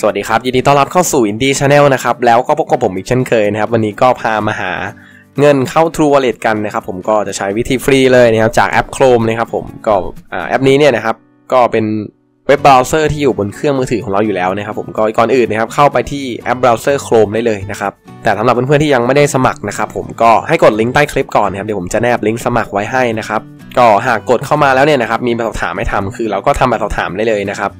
สวัสดีครับ ยินดีต้อนรับเข้าสู่ Indie Channel นะครับ แล้วก็พบกับผมอีกเช่นเคยนะครับ วันนี้ก็พามาหาเงินเข้า True Wallet กันนะครับ ผมก็จะใช้วิธีฟรีเลยนะครับจากแอป Chrome นะครับผมก็แอปนี้เนี่ยนะครับ ก็เป็นเว็บเบราว์เซอร์ที่อยู่บนเครื่องมือถือของเราอยู่แล้วนะครับผมก็ก่อนอื่นนะครับเข้าไปที่แอปเบราว์เซอร์ Chrome ได้เลยนะครับแต่สำหรับเพื่อนๆที่ยังไม่ได้สมัครนะครับผมก็ให้กดลิงก์ใต้คลิปก่อนนะครับเดี๋ยวผมจะแนบลิงก์สมัครไว้ให้นะครับก็หากกดเข้ามาแล้วเนี่ยนะครับมีแบบสอบถามให้ทำคือเราก็ทำแบบสอบถามได้เลยนะครับ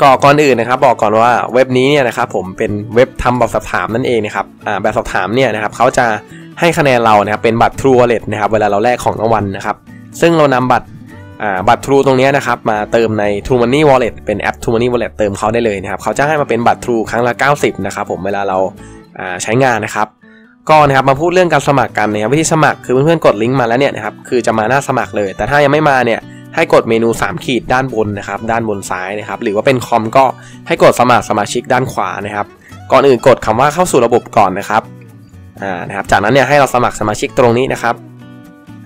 ก็ก่อนอื่นนะครับ บอกก่อนว่าเว็บนี้เนี่ยนะครับผมเป็นเว็บทำแบบสอบถามนั่นเองนะครับอ่าแบบสอบถามเนี่ยนะครับเขาจะให้คะแนนเรานะครับเป็นบัตร True Wallet นะครับเวลาเราแลกของรางวัลนะครับซึ่งเรานำบัตรอ่าบัตร True ตรงนี้นะครับมาเติมใน True Money Wallet เป็นแอป True Money Wallet เติมเขาได้เลยนะครับเขาจะให้มาเป็นบัตร True ครั้งละ 90นะครับผมเวลาเราอ่าใช้งานนะครับก็นะครับมาพูดเรื่องการสมัครกันนะครับวิธีสมัครคือเพื่อนๆกดลิงก์มาแล้วเนี่ยนะครับคือจะมาหน้าสมัครเลย แต่ถ้ายังไม่มาเนี่ย ให้กดเมนู 3 ขีดด้านบนนะครับ ด้านบนซ้ายนะครับ หรือว่าเป็นคอมก็ให้กดสมัครสมาชิกด้านขวานะครับ ก่อนอื่นกดคำว่าเข้าสู่ระบบก่อนนะครับ อ่า นะครับ จากนั้นเนี่ยให้เราสมัครสมาชิกตรงนี้นะครับ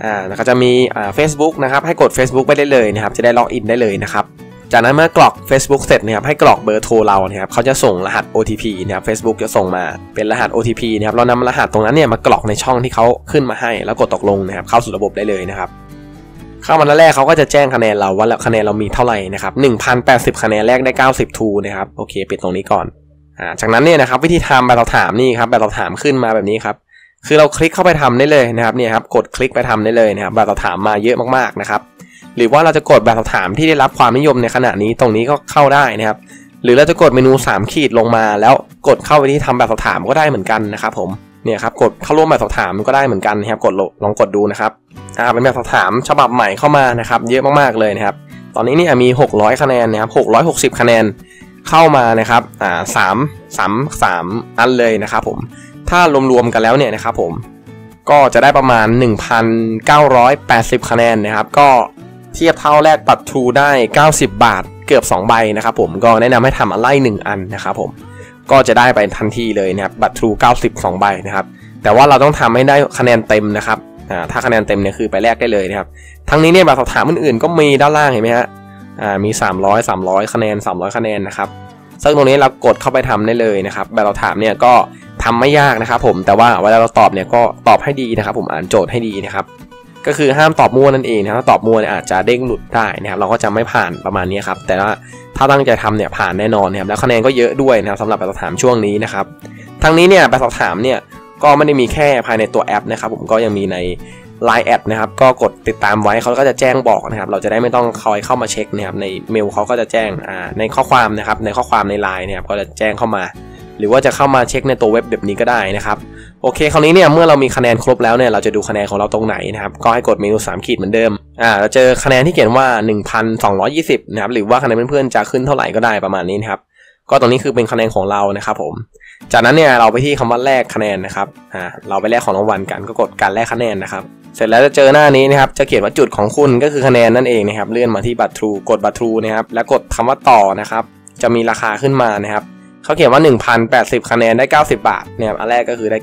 อ่าก็จะมีอ่าเฟซบุ๊กนะครับ ให้กด Facebook ไปได้เลยนะครับ จะได้ล็อกอินได้เลยนะครับ จากนั้นเมื่อกรอก Facebook เสร็จนะครับ ให้กรอกเบอร์โทรเรานะครับ เขาจะส่งรหัส OTP นะครับ Facebook จะส่งมาเป็นรหัส OTP นะครับ เรานำรหัสตรงนั้นเนี่ยมากรอกในช่องที่เขาขึ้นมาให้ แล้วกดตกลงนะครับ เข้าสู่ระบบได้เลยนะครับ เข้ามาแรกเขาก็จะแจ้งคะแนนเราว่าคะแนนเรามีเท่าไหร่นะครับ1,080 คะแนนแรกได้ 90ทูนะครับโอเคปิดตรงนี้ก่อนอ่าจากนั้นเนี่ยนะครับวิธีทำแบบเราถามนี่ครับแบบเราถามขึ้นมาแบบนี้ครับคือเราคลิกเข้าไปทำได้เลยนะครับเนี่ยครับกดคลิกไปทำได้เลยนะครับแบบเราถามมาเยอะมากๆนะครับหรือว่าเราจะกดแบบเราถามที่ได้รับความนิยมในขณะนี้ตรงนี้ก็เข้าได้นะครับ หรือเราจะกดเมนู 3 ขีดลงมา แล้วกดเข้าไปที่ทำแบบสอบถามก็ได้เหมือนกันนะครับผมเนี่ยครับกดเข้าร่วมแบบสอบถามก็ได้เหมือนกันนะครับกดลองกดดูนะครับ อ่าเป็นแบบสอบถามฉบับใหม่เข้ามานะครับเยอะมากๆเลยนะครับ ตอนนี้นี่มี 600 คะแนนนะครับ660 คะแนนเข้ามานะครับอ่าสามสามสามอันเลยนะครับผมถ้ารวมๆกันแล้วเนี่ยนะครับผมก็จะได้ประมาณ 1,980 คะแนนนะครับ ก็เทียบเท่าแรกปัดทูได้ 90 บาทเกือบ 2 ใบนะครับผมก็แนะนำให้ทำอะไร1อันนะครับผมก็จะได้ไปทันทีเลยนะครับบัตรทรู92 ใบนะครับ แต่ว่าเราต้องทำให้ได้คะแนนเต็มนะครับ อ่าถ้าคะแนนเต็มเนี่ยคือไปแลกได้เลยนะครับ ทั้งนี้เนี่ยแบบสอบถามอื่นๆก็มีด้านล่างเห็นไหมฮะอ่ามี 300 300 คะแนน 300 คะแนนนะครับซึ่งตรงนี้เรากดเข้าไปทำได้เลยนะครับแบบเราถามเนี่ยก็ทำไม่ยากนะครับผมแต่ว่าเวลาเราตอบเนี่ยก็ตอบให้ดีนะครับ ผมอ่านโจทย์ให้ดีนะครับ ก็คือห้ามตอบมั่วนั่นเองนะถ้าตอบมั่วเนี่ยอาจจะเด้งหลุดได้นะครับ เราก็จะไม่ผ่านประมาณนี้ครับแต่ว่าถ้าตั้งใจทำเนี่ยผ่านแน่นอนนะครับแล้วคะแนนก็เยอะด้วยนะครับสำหรับแบบสอบถามช่วงนี้นะครับทั้งนี้เนี่ยแบบสอบถามเนี่ย ก็ไม่ได้มีแค่ภายในตัวแอปนะครับผมก็ยังมีใน Line แอดนะครับก็กดติดตามไว้เขาก็จะแจ้งบอกนะครับเราจะได้ไม่ต้องคอยเข้ามาเช็คนะครับในเมลเขาก็จะแจ้งอ่าในข้อความนะครับในข้อความใน Line เนี่ยก็จะแจ้งเข้ามา หรือว่าจะเข้ามาเช็คในตัวเว็บแบบนี้ก็ได้นะครับโอเคคราวนี้เนี่ยเมื่อเรามีคะแนนครบแล้วเนี่ยเราจะดูคะแนนของเราตรงไหนนะครับก็ให้กดเมนู3ขีดเหมือนเดิมอ่าเราเจอคะแนนที่เขียนว่า 1,220นะครับหรือว่าคะแนนเพื่อนๆจะขึ้นเท่าไหร่ก็ได้ประมาณนี้นะครับ ก็ตรงนี้คือเป็นคะแนนของเรานะครับผม จากนั้นเนี่ยเราไปที่คำว่าแลกคะแนนนะครับอ่าเราไปแลกของรางวัลกันก็กดการแลกคะแนนนะครับ เสร็จแล้วจะเจอหน้านี้นะครับจะเขียนว่าจุดของคุณก็คือคะแนนนั่นเองนะครับเลื่อนมาที่บัตรทรูกดบัตรทรูนะครับแล้วกดคำว่าต่อนะครับจะมีราคาขึ้นมานะครับเขาเขียนว่า 1,080 คะแนนได้ 90 บาทเนี่ยอันแรกก็คือได้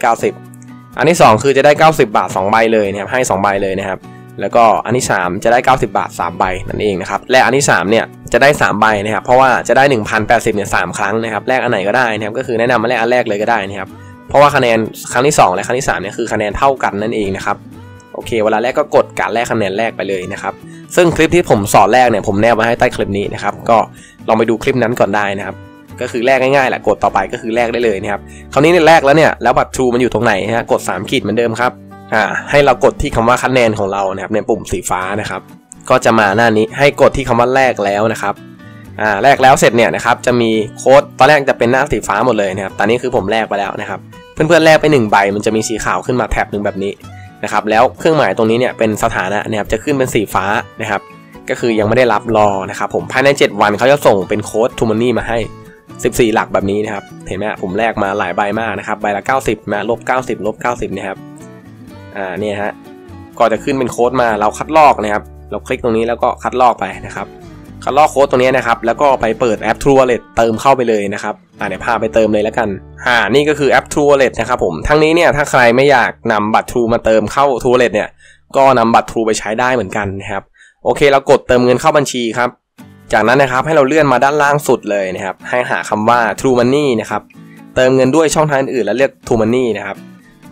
90 อันที่ 2 คือจะได้ 90 บาท 2 ใบเลยนะครับให้ 2 ใบเลยนะครับ แล้วก็อันที่ 3 จะได้ 90 บาท 3 ใบนั่นเองนะครับและอันที่3เนี่ยจะได้ 3 ใบนะครับเพราะว่าจะได้ 1,080เนี่ยสครั้งนะครับแลกอันไหนก็ได้นะครับก็คือแนะนำมาแลกอันแรกเลยก็ได้นะครับเพราะว่าคะแนนครั้งที่ 2 และครั้งที่3เนี่ยคือคะแนนเท่ากันนั่นเองนะครับโอเค เวลาแรกก็กดการแลกคะแนนแรกไปเลยนะครับซึ่งคลิปที่ผมสอนแรกเนี่ยผมแนบไว้ให้ใต้คลิปนี้นะครับก็ลองไปดูคลิปนั้นก่อนได้นะครับก็คือแลกง่ายๆแหละกดต่อไปก็คือแลกได้เลยนะครับคราวนี้เนี่ยแลกแล้วเนี่ยแล้วบัตรทรูมันอยู่ตรงไหนฮะกด 3 ขีดเหมือนเดิมครับ อ่าให้เรากดที่คำว่าคะแนนของเรานะครับในปุ่มสีฟ้านะครับ ก็จะมาหน้านี้ให้กดที่คำว่าแลกแล้วนะครับอ่าแลกแล้วเสร็จเนี่ยนะครับจะมีโค้ดตอนแรกจะเป็นหน้าสีฟ้าหมดเลยนะครับตอนนี้คือผมแลกไปแล้วนะครับ เพื่อนๆแลกไป1ใบมันจะมีสีขาวขึ้นมาแท็บหนึ่งแบบนี้นะครับแล้วเครื่องหมายตรงนี้เนี่ยเป็นสถานะนะครับจะขึ้นเป็นสีฟ้านะครับ ก็คือยังไม่ได้รับรอนะครับผมภายใน 7 วันเขาจะส่งเป็นโค้ดทูมันนี่มาให้ 14 หลักแบบนี้นะครับ เห็นไหมผมแลกมาหลายใบมากนะครับใบละ 90มาลบ90ลบ90นะครับ อ่าเนี่ยฮะก็จะขึ้นเป็นโค้ดมาเราคัดลอกนะครับ เราคลิกตรงนี้แล้วก็คัดลอกไปนะครับคัดลอกโค้ดตรงนี้นะครับแล้วก็ไปเปิดแอป True Wallet เติมเข้าไปเลยนะครับอ่าเดี๋ยวพาไปเติมเลยแล้วกันอ่านี่ก็คือแอป True Wallet นะครับผมทั้งนี้เนี่ยถ้าใครไม่อยากนำบัตร True มาเติมเข้า True Wallet เนี่ยก็นำบัตร True ไปใช้ได้เหมือนกันนะครับโอเคเรากดเติมเงินเข้าบัญชีครับจากนั้นนะครับให้เราเลื่อนมาด้านล่างสุดเลยนะครับให้หาคำว่า True Money นะครับเติมเงินด้วยช่องทางอื่นแล้วเลือก True Money นะครับ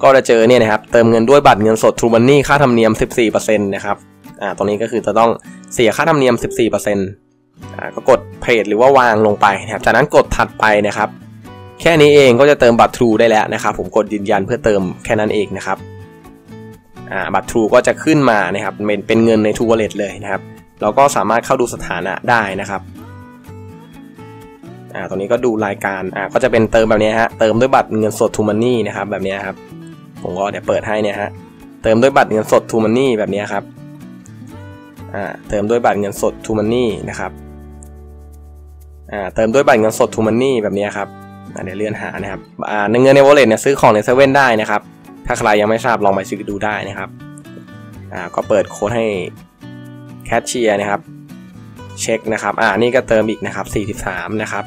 ก็จะเจอเนี่ยนะครับเติมเงินด้วยบัตรเงินสด True Money ค่าธรรมเนียม 14%นะครับอ่าตรงนี้ก็คือจะต้องเสียค่าธรรมเนียม 14%อ่าก็กดเพจหรือว่าวางลงไปนะครับจากนั้นกดถัดไปนะครับ แค่นี้เองก็จะเติมบัตร True ได้แล้วนะครับ ผมกดยืนยันเพื่อเติมแค่นั้นเองนะครับอ่าบัตร True ก็จะขึ้นมานะครับเป็นเป็นเงินใน True Wallet เลยนะครับเราก็สามารถเข้าดูสถานะได้นะครับอ่าตรงนี้ก็ดูรายการอ่าก็จะเป็นเติมแบบนี้ฮะเติมด้วยบัตรเงินสด True Money นะครับแบบนี้ครับ ผมก็เดี๋ยวเปิดให้เนี่ยฮะ เติมด้วยบัตรเงินสด True Money แบบนี้ครับ อ่า เติมด้วยบัตรเงินสด True Money นะครับ อ่า เติมด้วยบัตรเงินสด True Money แบบนี้ครับเดี๋ยวเลื่อนหานะครับ อ่าเงินใน wallet เนี่ยซื้อของในเซเว่นได้นะครับ ถ้าใครยังไม่ทราบลองไปซื้อดูได้นะครับ อ่า ก็เปิดโค้ดให้แคชเชียร์นะครับ เช็คนะครับ อ่า นี่ก็เติมอีกนะครับ 43 นะครับ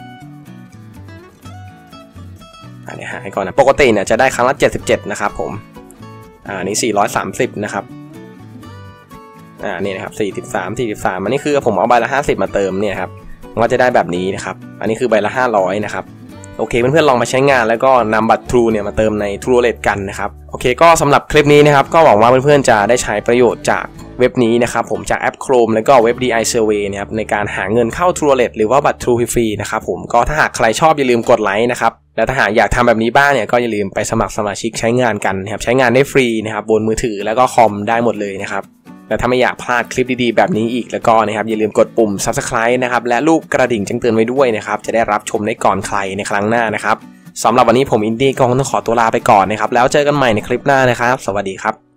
หายก่อนนะ ปกติเนี่ยจะได้ครั้งละ 77 นะครับผม อ่านี่430 นะครับ อ่า นี่นะครับ 43 43 อันนี้คือผมเอาใบละ 50 มาเติมเนี่ยครับ ก็จะได้แบบนี้นะครับ อันนี้คือใบละ 500 นะครับ โอเคเพื่อนๆลองมาใช้งานแล้วก็นำบัตร True เนี่ยมาเติมใน True Wallet กันนะครับโอเคก็สำหรับคลิปนี้นะครับก็หวังว่าเพื่อนๆจะได้ใช้ประโยชน์จากเว็บนี้นะครับผมจากแอป Chrome แล้วก็เว็บ DI Survey นะครับในการหาเงินเข้า True Wallet หรือว่าบัตร True ฟรีนะครับผมก็ถ้าหากใครชอบอย่าลืมกดไลค์นะครับแล้วถ้าหากอยากทำแบบนี้บ้างเนี่ยก็อย่าลืมไปสมัครสมาชิกใช้งานกันนะครับใช้งานได้ฟรีนะครับบนมือถือแล้วก็คอมได้หมดเลยนะครับ และถ้าไม่อยากพลาดคลิปดีๆ แบบนี้อีกแล้วก็นะครับอย่าลืมกดปุ่ม subscribe นะครับและรูปกระดิ่งแจ้งเตือนไว้ด้วยนะครับจะได้รับชมได้ก่อนใครในครั้งหน้านะครับสำหรับวันนี้ผมอินดี้ก็ต้องขอตัวลาไปก่อนนะครับแล้วเจอกันใหม่ในคลิปหน้านะครับ สวัสดีครับ